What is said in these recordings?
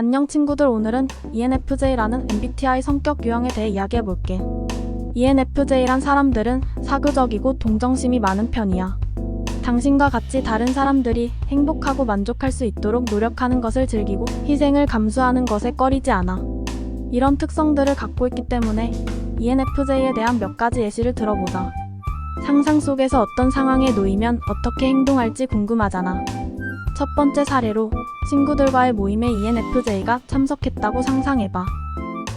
안녕 친구들 오늘은 ENFJ라는 MBTI 성격 유형에 대해 이야기해 볼게. E ENFJ란 사람들은 사교적이고 동정심이 많은 편이야. 당신과 같이 다른 사람들이 행복하고 만족할 수 있도록 노력하는 것을 즐기고 희생을 감수하는 것에 꺼리지 않아. 이런 특성들을 갖고 있기 때문에 ENFJ에 대한 몇 가지 예시를 들어보자. 상상 속에서 어떤 상황에 놓이면 어떻게 행동할지 궁금하잖아. 첫 번째 사례로 친구들과의 모임에 ENFJ가 참석했다고 상상해봐.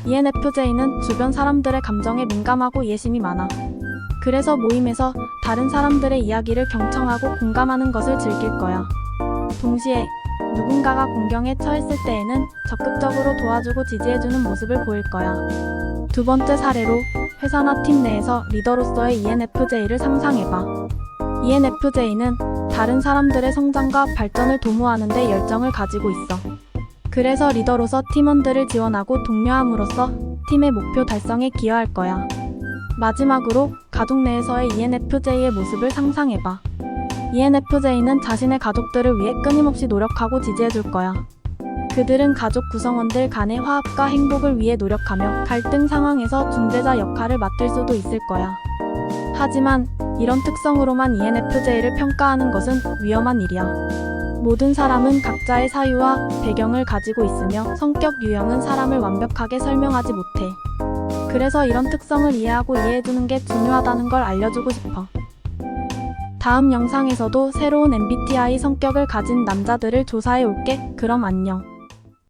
ENFJ는 주변 사람들의 감정에 민감하고 예심이 많아. 그래서 모임에서 다른 사람들의 이야기를 경청하고 공감하는 것을 즐길 거야. 동시에 누군가가 공경에 처했을 때에는 적극적으로 도와주고 지지해주는 모습을 보일 거야. 두 번째 사례로 회사나 팀 내에서 리더로서의 ENFJ를 상상해봐. ENFJ는 다른 사람들의 성장과 발전을 도모하는 데 열정을 가지고 있어. 그래서 리더로서 팀원들을 지원하고 독려함으로써 팀의 목표 달성에 기여할 거야. 마지막으로 가족 내에서의 ENFJ의 모습을 상상해봐. ENFJ는 자신의 가족들을 위해 끊임없이 노력하고 지지해줄 거야. 그들은 가족 구성원들 간의 화합과 행복을 위해 노력하며 갈등 상황에서 중재자 역할을 맡을 수도 있을 거야. 하지만 이런 특성으로만 ENFJ를 평가하는 것은 위험한 일이야. 모든 사람은 각자의 사유와 배경을 가지고 있으며 성격 유형은 사람을 완벽하게 설명하지 못해. 그래서 이런 특성을 이해하고 이해해주는 게 중요하다는 걸 알려주고 싶어. 다음 영상에서도 새로운 MBTI 성격을 가진 남자들을 조사해 올게. 그럼 안녕.